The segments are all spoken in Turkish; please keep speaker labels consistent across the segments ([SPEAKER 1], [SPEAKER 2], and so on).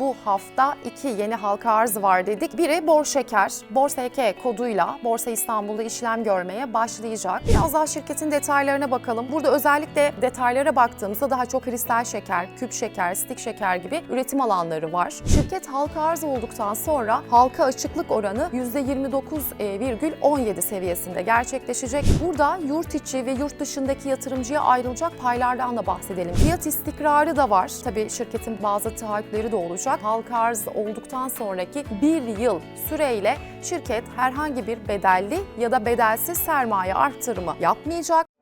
[SPEAKER 1] bu hafta iki yeni halka arz var dedik. Biri Bor Şeker, koduyla Borsa İstanbul'da işlem görmeye başlayacak. Biraz daha şirketin detaylarına bakalım. Burada özellikle detaylara baktığımızda daha çok kristal şeker, küp şeker, stik şeker gibi üretim alanları var. Şirket halka arz olduktan sonra halka açıklık oranı %29,17 seviyesinde gerçekleşecek. Burada yurt içi ve yurt dışındaki yatırımcıya ayrılacak paylardan da bahsedelim. Fiyat istikrarı da var. Tabii şirketin bazı taahhütleri de olacak. Halka arz olduktan sonraki bir yıl süreyle şirket herhangi bir bedelli ya da bedelsiz sermaye arttırımı yapmayacak.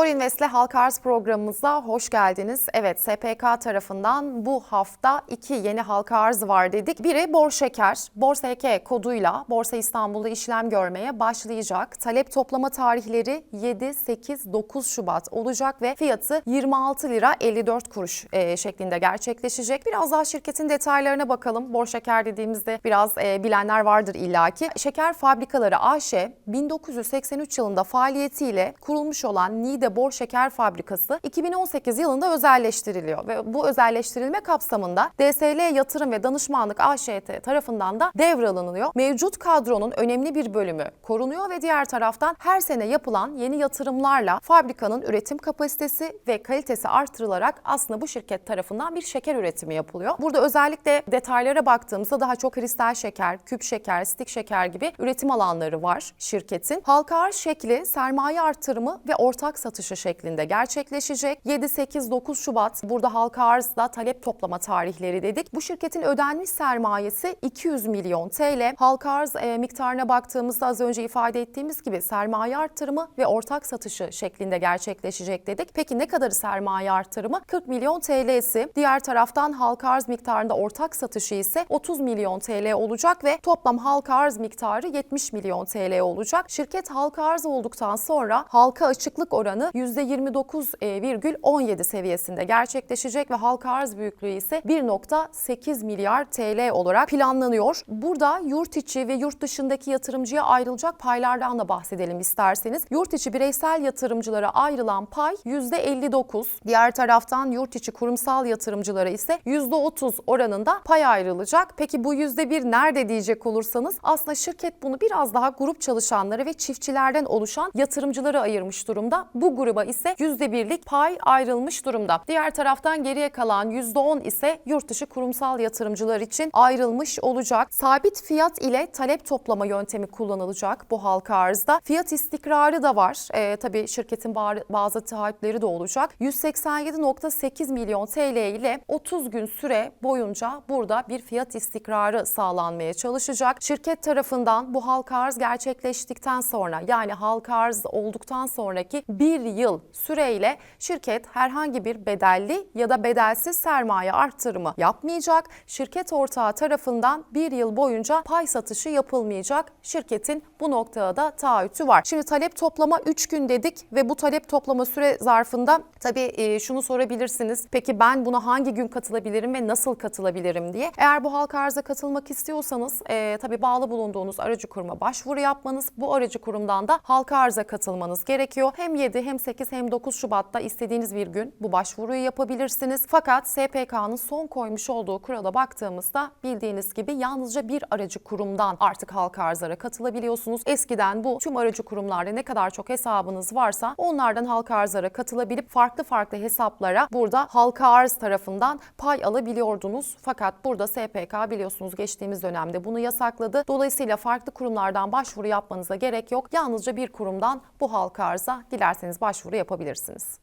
[SPEAKER 1] Forinvest'le Halka Arz programımıza hoş geldiniz. Evet, SPK tarafından bu hafta iki yeni halka arz var dedik. Biri Bor Şeker, Borsa EK koduyla Borsa İstanbul'da işlem görmeye başlayacak. Talep toplama tarihleri 7, 8, 9 Şubat olacak ve fiyatı 26 lira 54 kuruş e, şeklinde gerçekleşecek. Biraz daha şirketin detaylarına bakalım. Bor Şeker dediğimizde biraz e, bilenler vardır illaki. Şeker Fabrikaları AŞ 1983 yılında faaliyetiyle kurulmuş olan Bor Şeker Fabrikası 2018 yılında özelleştiriliyor ve bu özelleştirilme kapsamında DSL Yatırım ve Danışmanlık AŞT tarafından da devralınıyor. Mevcut kadronun önemli bir bölümü korunuyor ve diğer taraftan her sene yapılan yeni yatırımlarla fabrikanın üretim kapasitesi ve kalitesi artırılarak aslında bu şirket tarafından bir şeker üretimi yapılıyor. Burada özellikle detaylara baktığımızda daha çok kristal şeker, küp şeker, stik şeker gibi üretim alanları var şirketin. Halka arz şekli sermaye artırımı ve ortak satışı şeklinde gerçekleşecek. 7, 8, 9 Şubat burada halka arzda talep toplama tarihleri dedik. Bu şirketin ödenmiş sermayesi 200 milyon TL. Halka arz e, miktarına baktığımızda az önce ifade ettiğimiz gibi sermaye artırımı ve ortak satışı şeklinde gerçekleşecek dedik. Peki ne kadar sermaye artırımı? 40 milyon TL'si. Diğer taraftan halka arz miktarında ortak satışı ise 30 milyon TL olacak ve toplam halka arz miktarı 70 milyon TL olacak. Şirket halka arz olduktan sonra halka açıklık oranı %29,17 seviyesinde gerçekleşecek ve halka arz büyüklüğü ise 1.8 milyar TL olarak planlanıyor. Burada yurt içi ve yurt dışındaki yatırımcıya ayrılacak paylardan da bahsedelim isterseniz. Yurt içi bireysel yatırımcılara ayrılan pay %59. Diğer taraftan yurt içi kurumsal yatırımcılara ise %30 oranında pay ayrılacak. Peki bu %1 nerede diyecek olursanız aslında şirket bunu biraz daha grup çalışanları ve çiftçilerden oluşan yatırımcılara ayırmış durumda. Bu gruba ise %1'lik pay ayrılmış durumda. Diğer taraftan geriye kalan %10 ise yurt dışı kurumsal yatırımcılar için ayrılmış olacak. Sabit fiyat ile talep toplama yöntemi kullanılacak bu halka arzda. Fiyat istikrarı da var. Ee, tabii şirketin bazı taahhütleri de olacak. 187.8 milyon TL ile 30 gün süre boyunca burada bir fiyat istikrarı sağlanmaya çalışacak. Şirket tarafından bu halka arz gerçekleştikten sonra yani halka arz olduktan sonraki bir yıl süreyle şirket herhangi bir bedelli ya da bedelsiz sermaye arttırımı yapmayacak. Şirket ortağı tarafından bir yıl boyunca pay satışı yapılmayacak. Şirketin bu noktada da taahhütü var. Şimdi talep toplama 3 gün dedik ve bu talep toplama süre zarfında tabii e, şunu sorabilirsiniz. Peki ben buna hangi gün katılabilirim ve nasıl katılabilirim diye. Eğer bu halka arza katılmak istiyorsanız e, tabii bağlı bulunduğunuz aracı kuruma başvuru yapmanız, bu aracı kurumdan da halka arza katılmanız gerekiyor. Hem 7 hem 8 hem 9 Şubat'ta istediğiniz bir gün bu başvuruyu yapabilirsiniz. Fakat SPK'nın son koymuş olduğu kurala baktığımızda bildiğiniz gibi yalnızca bir aracı kurumdan artık halka arzlara katılabiliyorsunuz. Eskiden bu tüm aracı kurumlarda ne kadar çok hesabınız varsa onlardan halka arzlara katılabilip farklı farklı hesaplara burada halka arz tarafından pay alabiliyordunuz. Fakat burada SPK biliyorsunuz geçtiğimiz dönemde bunu yasakladı. Dolayısıyla farklı kurumlardan başvuru yapmanıza gerek yok. Yalnızca bir kurumdan bu halka arza dilerseniz başvuru yapabilirsiniz.